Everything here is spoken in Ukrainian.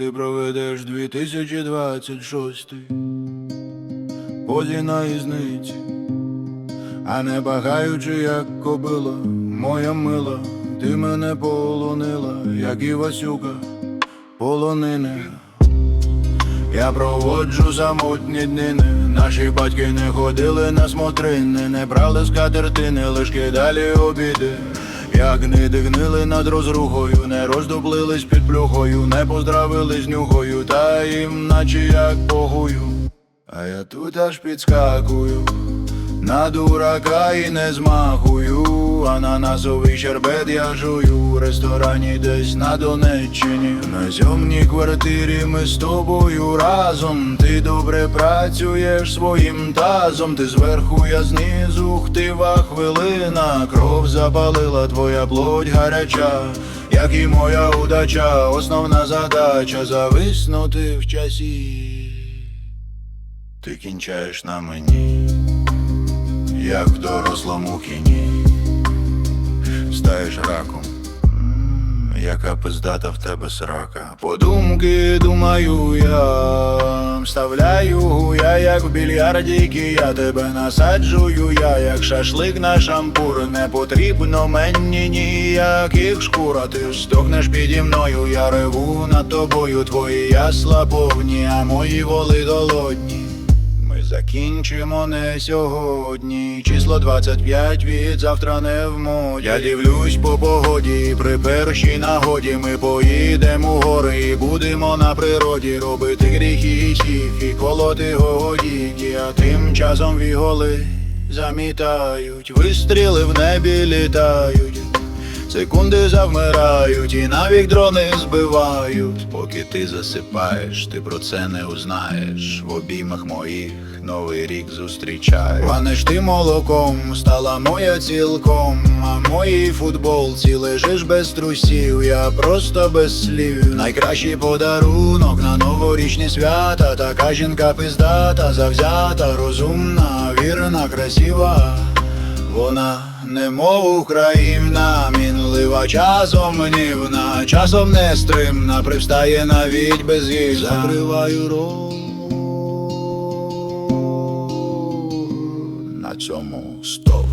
ти проведеш 2026 Позі на ізниці, а не багаючи, як кобила, моя мила, ти мене полонила, як і Васюка, полонини. Я проводжу самотні днини, наші батьки не ходили на смотрини, не брали скатертини, лиш кидалі обіди. Як не дигнили над розрухою, не роздоблились під плюхою, не поздравили з нюхою, та їм наче як погую. А я тут аж підскакую, на дурака і не змахую, ананасовий щербет я жую в ресторані десь на Донеччині. На сьомній квартирі ми з тобою разом. Ти добре працюєш своїм тазом, ти зверху, я знизу, хтива хвилина, кров запалила твоя плоть гаряча, як і моя удача, основна задача зависнути в часі. Ти кінчаєш на мені, як в дорослому кіні, стаєш раком, яка пиздата в тебе срака. Подумки думаю я, вставляю я, як в більярді, я тебе насаджую, я, як шашлик на шампур, не потрібно мені ніяких шкур, а ти стогнеш піді мною, я реву над тобою, твої ясла повні, а мої воли голодні. Закінчимо не сьогодні. Число 25 від завтра не в моді. Я дивлюсь по погоді, при першій нагоді ми поїдемо у гори і будемо на природі робити гріхи і тіхи, колоти годіки, а тим часом віголи замітають, вистріли в небі літають. Секунди завмирають і навіть дрони збивають. Поки ти засипаєш, ти про це не узнаєш. В обіймах моїх новий рік зустрічає. Ванеш ти молоком, стала моя цілком. А моїй футболці лежиш без трусів, я просто без слів. Найкращий подарунок на новорічні свята. Така жінка пиздата, завзята, розумна, вірна, красива. Вона немов Україна, мінлива часом гнівна, часом нестримна, привстає навіть без їх. Закриваю рот на цьому стоп.